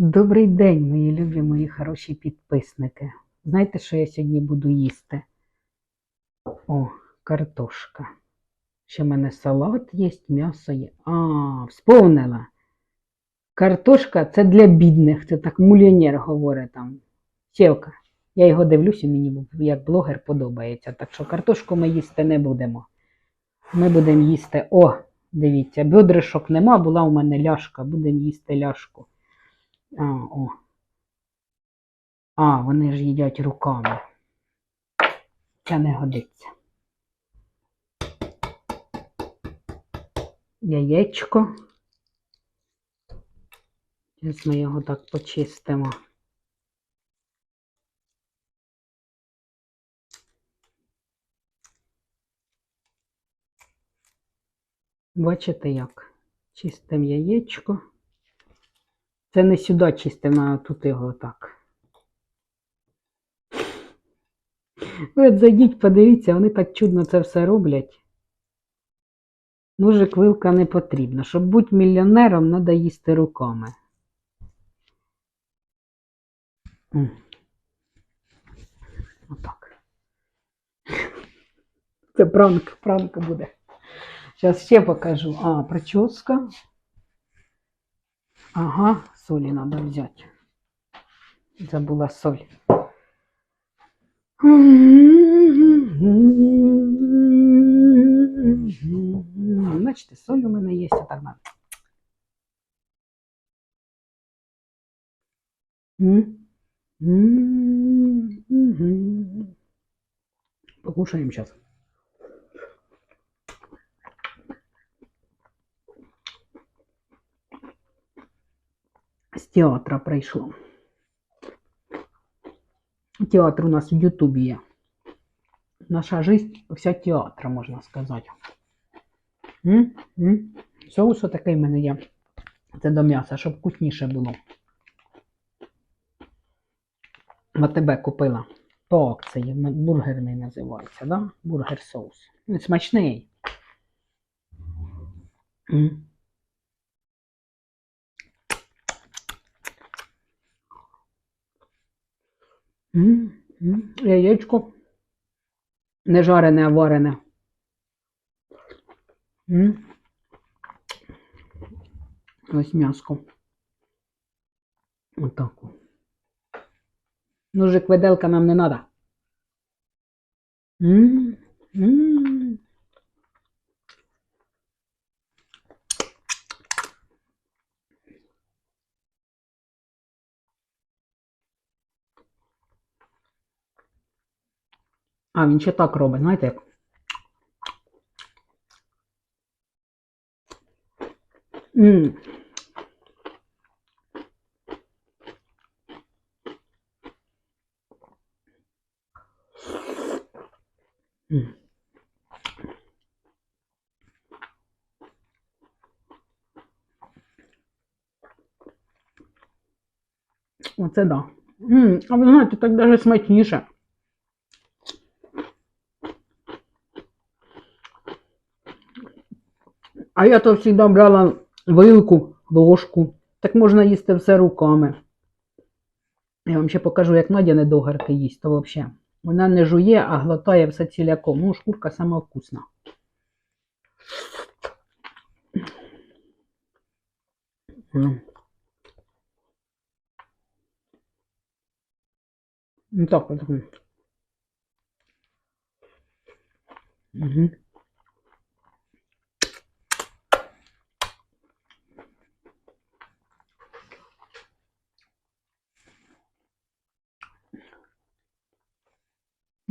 Добрий день, мої любі, мої хороші підписники. Знаєте, що я сьогодні буду їсти? О, картошка. Ще в мене салат є, м'ясо є. А, вспомнила. Картошка це для бідних. Це так мільйонер говорить там. Сєвка. Я його дивлюся, мені як блогер подобається. Так що картошку ми їсти не будемо. Ми будемо їсти. О, дивіться, бедришок нема, була у мене ляшка. Будемо їсти ляшку. А, о. А, вони ж їдять руками. Це не годиться. Яєчко. Зараз ми його так почистимо. Бачите як? Чистимо яєчко. Це не сюди чистимо, а тут його так. Ви от зайдіть, подивіться, вони так чудно це все роблять. Ножик вилка не потрібна. Щоб бути мільйонером, треба їсти руками. Отак. Це пранк, пранк буде. Зараз ще покажу. А, прическа. Ага, солі треба взяти. Забула соль. Бачите, соль у мене є, так надо. Покушаем сейчас. З театра прийшло. Театр у нас в Ютубі є. Наша жизнь вся театра, можна сказати. М? М? Соус отакий в мене є. Це до м'яса, щоб вкусніше було. На тебе купила. По акції, бургерний називається, да? Бургер соус. Він смачний. М. М, м, Яєчко. Не жарене, а варене. М. Ось м'яско. Отак. Ножик виделка нам не треба. М, м. А, він ще так робить, знаєте як? М. М. Оце да. М, А ви знаєте, так даже смачніше. А я то завжди брала вилку, ложку. Так можна їсти все руками. Я вам ще покажу, як Надя недогарки їсть, то взагалі. Вона не жує, а глотає все ціляком. Ну, шкурка сама вкусна. Ну так от. Угу.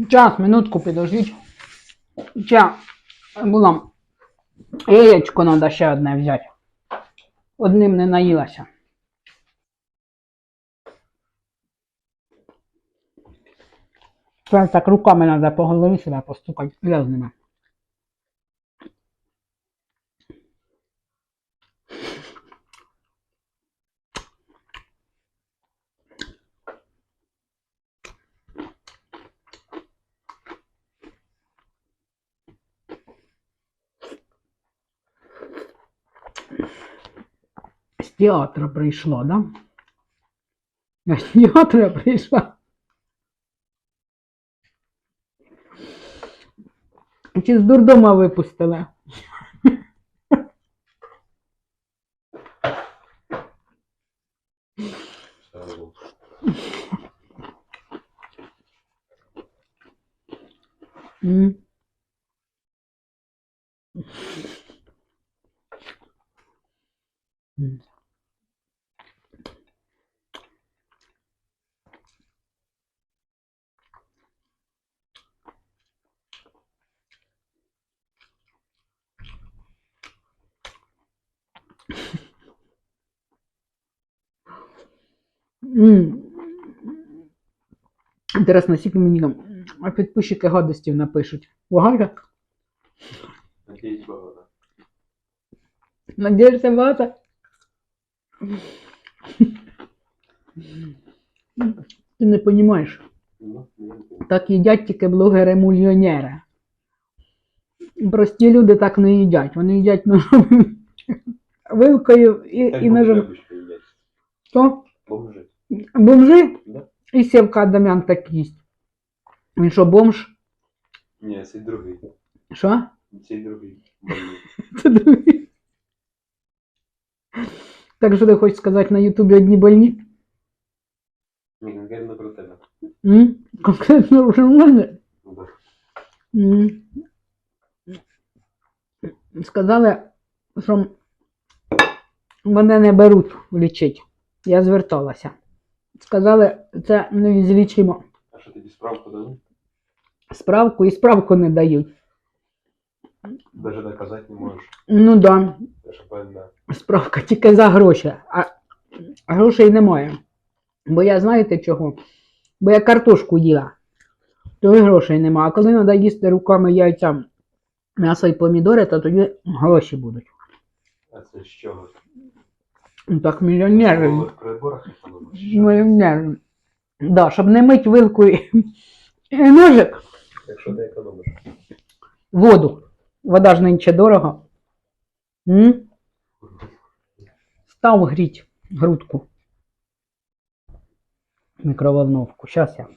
Час, минутку підождіть. Ча, була. Яєчко треба ще одне взяти. Одним не наїлася. Тепер так руками треба по голові себе постукати грязними. З театру прийшло, да? Педіатра прийшла. Чи з дурдома випустили? Сразу. М. М. М. Інтересно, скільки мені там а підписчики гадостів напишуть. Багато? Надеюсь, багато. Надієшся багато? Ти не розумієш. Ну. Так їдять тільки блогери-мільйонери. Прості люди так не їдять. Вони їдять ножом, вилкою і, і ножом. Що? Бомжи. Бомжи? Да? І Сєвка Адамян так їсть. Він що, бомж? Не, цей другий. Що? Цей другий. Больний. Це другий. Так що ти хочеш сказати на Ютубі одні больні? Не, конкретно про тебе. М? Конкретно вже в мене? Ну, да. М. Сказали, що мене не беруть лічить. Я зверталася. Сказали, це неізлічимо. А що тобі справку дали? Справку і справку не дають. Даже доказати не можеш. Ну да, справка тільки за гроші, а грошей немає. Бо я знаєте чого? Бо я картошку їла, то і грошей немає. А коли треба їсти руками яйця, м'ясо і помідори, то тоді гроші будуть. А це з чого? Ну, Так, мільйонери. Мільйонери. Да, щоб не мить вилкою і ножик, Якщо ти економиш. воду. Вода ж нинче дорого. М? Став гріть грудку. Мікроволновку. Щас я.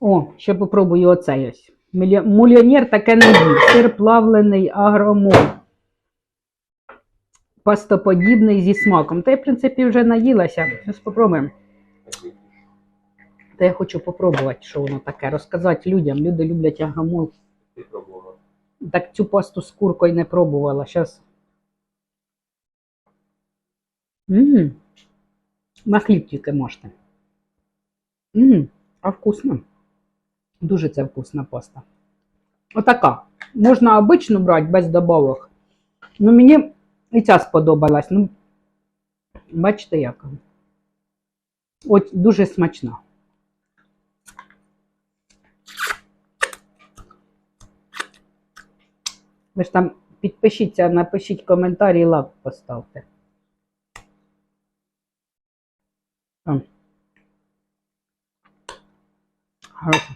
О, ще попробую оцей ось. Мільйо- Мульйонер таке не їв. Сир плавлений агромол. Пастоподібний зі смаком. Та я, в принципі, вже наїлася. Зараз спробуємо. Та я хочу попробувати, що воно таке. Розказати людям. Люди люблять пробував. Так цю пасту з куркою не пробувала. Ммм. На хліб тільки можете. Ммм, а вкусно. Дуже це вкусна паста. Отака. Можна обичну брати без добавок. Ну, мені і ця сподобалась. Ну, бачите, як. От дуже смачна. Ви ж там підпишіться, напишіть коментарі і лайк поставте. Хорошо.